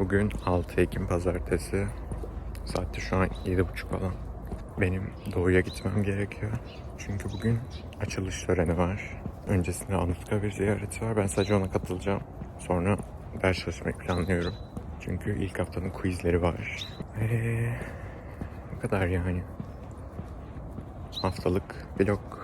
Bugün 6 Ekim Pazartesi. Saatte şu an 7.30 falan. Benim doğuya gitmem gerekiyor. Çünkü bugün açılış töreni var. Öncesinde Anıtkabir ziyareti var. Ben sadece ona katılacağım. Sonra ders çalışmayı planlıyorum. Çünkü ilk haftanın quizleri var. Ve bu kadar yani. Haftalık vlog.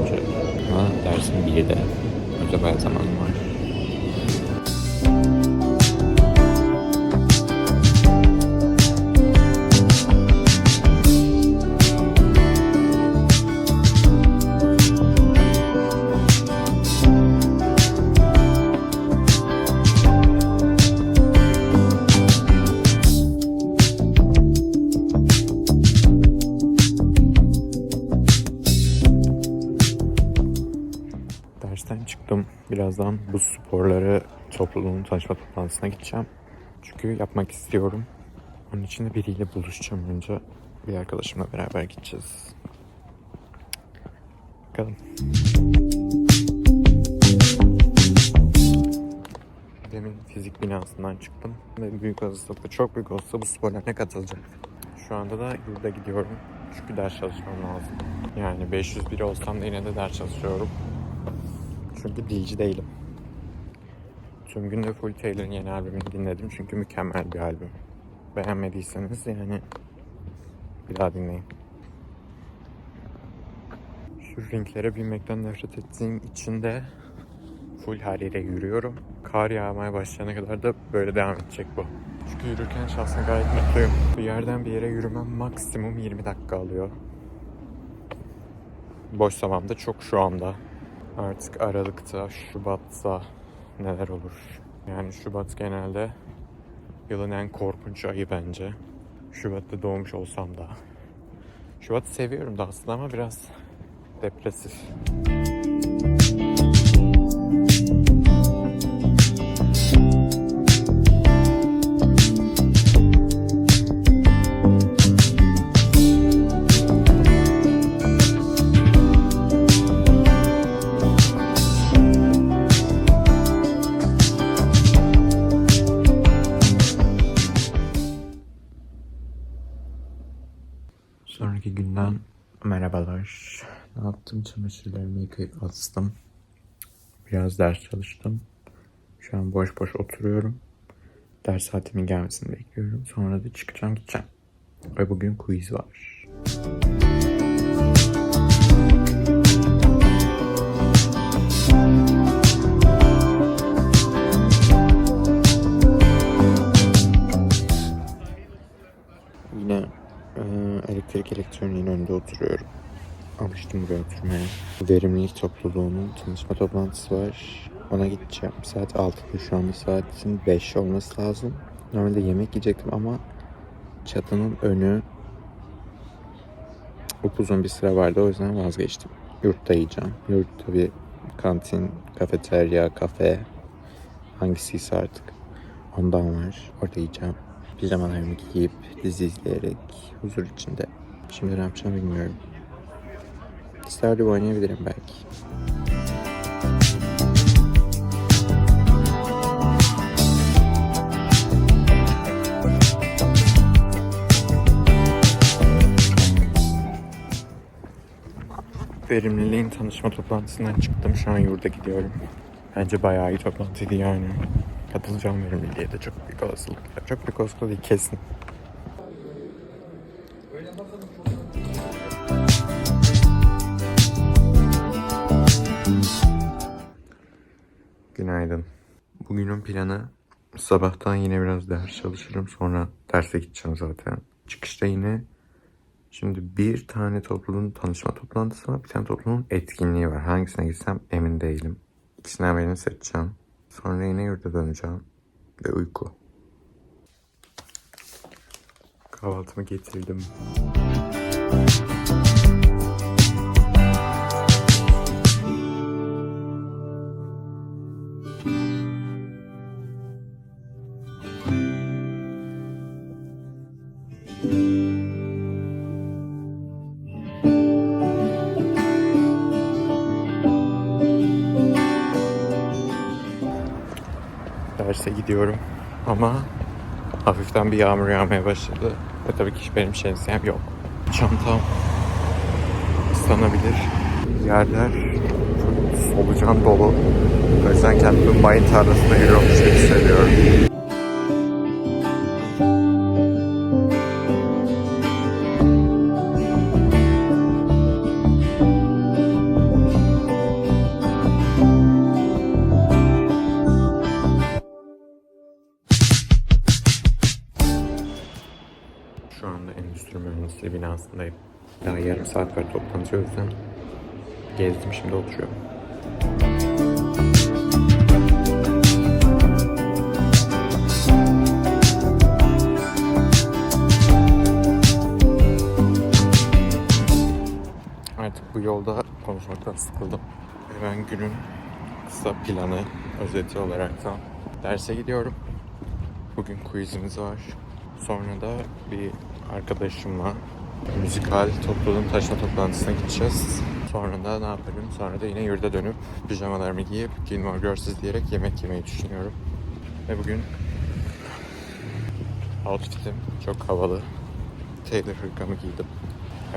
Önce. Ama dersim 1'de. Önce bayağı zaman var. Birazdan bu sporları topluluğun tanışma toplantısına gideceğim. Çünkü yapmak istiyorum. Onun için de biriyle buluşacağım önce. Bir arkadaşımla beraber gideceğiz. Bakalım. Demin fizik binasından çıktım ve büyük olasılıkla çok büyük olasılıkla bu sporlarına katılacağım. Şu anda da yurda gidiyorum. Çünkü ders çalışmam lazım. Yani 501 olsam da yine de ders çalışıyorum. Çünkü dilci değilim. Tüm gün de Full Taylor'ın yeni albümünü dinledim çünkü mükemmel bir albüm. Beğenmediyseniz yani bir daha dinleyin. Şu ringlere binmekten nefret ettiğim için de full yere yürüyorum. Kar yağmaya başlayana kadar da böyle devam edecek bu. Çünkü yürürken şahsen gayet mutluyum. Bir yerden bir yere yürümem maksimum 20 dakika alıyor. Boş zamanda çok şu anda. Artık Aralık'ta, Şubat'ta neler olur? Yani Şubat genelde yılın en korkunç ayı bence. Şubat'ta doğmuş olsam da. Şubat'ı seviyorum da aslında ama biraz depresif. Merhabalar. Ne yaptım? Çamaşırlarımı yıkayıp astım. Biraz ders çalıştım. Şu an boş boş oturuyorum. Ders saatimin gelmesini bekliyorum. Sonra da çıkacağım gideceğim. Ve bugün quiz var. Yine elektrik elektroniğin önünde oturuyorum. Alıştım buraya oturmaya. Verimlilik topluluğunun tanışma toplantısı var. Ona gideceğim. Saat 6'da şu anda saatin 5 olması lazım. Normalde yemek yiyecektim ama çatının önü upuzun bir sıra vardı o yüzden vazgeçtim. Yurtta yiyeceğim. Yurtta bir kantin, kafeterya, kafe hangisiyse artık ondan var. Orada yiyeceğim. Pijamalarımı giyip dizi izleyerek huzur içinde. Şimdi ne yapacağım bilmiyorum. Stardew oynayabilirim belki. Verimliliğin tanışma toplantısından çıktım. Şu an yurda gidiyorum. Bence bayağı iyi toplantıydı yani. Katılacağım verimliliğe de çok büyük olasılıkla. Çok büyük olasılıkla değil kesin. Günaydın. Bugünün planı sabahtan yine biraz ders çalışırım. Sonra derse gideceğim zaten. Çıkışta yine Şimdi bir tane topluluğun tanışma toplantısı var. Bir tane topluluğun etkinliği var. Hangisine gitsem emin değilim. İkisinden birini seçeceğim. Sonra yine yurda döneceğim. Ve uyku. Kahvaltımı getirdim. Derse gidiyorum ama hafiften bir yağmur yağmaya başladı. Ve tabii ki benim şemsiyem yok. Çantam ıslanabilir. Yerler solucan dolu. O yüzden kendimi mayın tarlasında yürüyormuş gibi hissediyorum. Endüstri mühendisliği binasındayım. Daha yarım saat var toplantı o yüzden gezdim şimdi oturuyorum. Artık bu yolda konuşmaktan sıkıldım. Ben günün kısa planı, özeti olarak da derse gidiyorum. Bugün quizimiz var. Sonra da bir arkadaşımla müzikal topluluğun taşma toplantısına gideceğiz. Sonra da ne yaparım? Sonra da yine yurda dönüp pijamalarımı giyip Gilmore Girls izleyerek yemek yemeyi düşünüyorum. Ve bugün outfitim çok havalı. Taylor hırkamı giydim.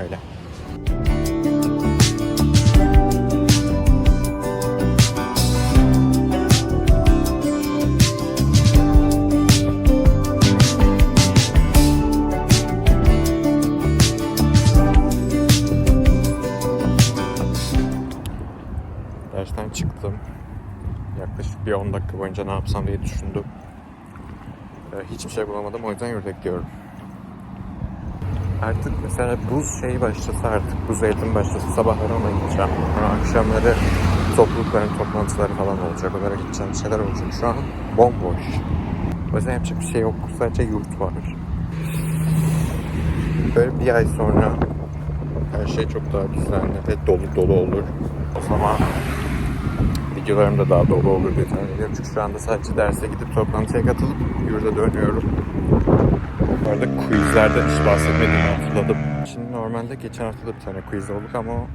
Öyle. Dersten çıktım. Yaklaşık bir 10 dakika boyunca ne yapsam diye düşündüm. Ee, Hiçbir şey bulamadım o yüzden yurda gidiyorum. Artık mesela buz şeyi başlasa artık buz eğitim başlasa sabahları ona gideceğim. Sonra akşamları toplulukların toplantıları falan olacak. Onlara gideceğim. Şeyler olacak. Şu an bomboş. O yüzden yapacak bir şey yok. Sadece yurt var. Böyle bir ay sonra her şey çok daha düzenli ve dolu dolu olur. O zaman videolarım da daha dolu olur diye tahmin ediyorum. Çünkü şu anda sadece derse gidip toplantıya katılıp yurda dönüyorum. Bu arada quizlerden hiç bahsetmediğimi hatırladım. Şimdi normalde geçen hafta da bir tane quiz olduk ama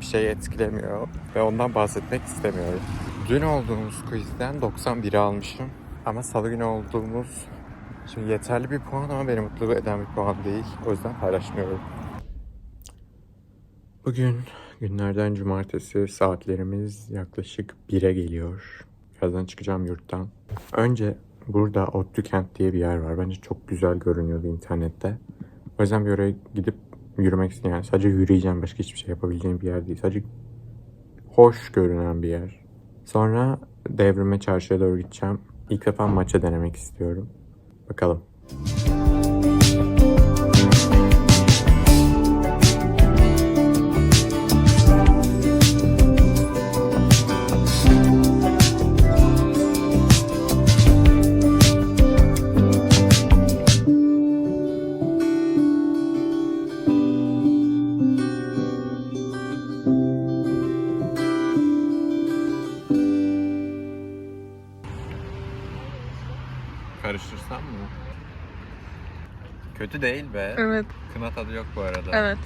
bir şey etkilemiyor ve ondan bahsetmek istemiyorum. Dün olduğumuz quizden 91 almışım ama salı günü olduğumuz şimdi yeterli bir puan ama beni mutlu eden bir puan değil. O yüzden paylaşmıyorum. Bugün günlerden cumartesi saatlerimiz yaklaşık 1'e geliyor. Birazdan çıkacağım yurttan. Önce burada Ottükent diye bir yer var. Bence çok güzel görünüyordu internette. O yüzden bir oraya gidip yürümek istiyorum. Yani sadece yürüyeceğim. Başka hiçbir şey yapabileceğim bir yer değil. Sadece hoş görünen bir yer. Sonra devrime çarşıya doğru gideceğim. İlk defa maça denemek istiyorum. Bakalım. Karıştırsam mı? Kötü değil be. Evet, Kına tadı yok bu arada. evet.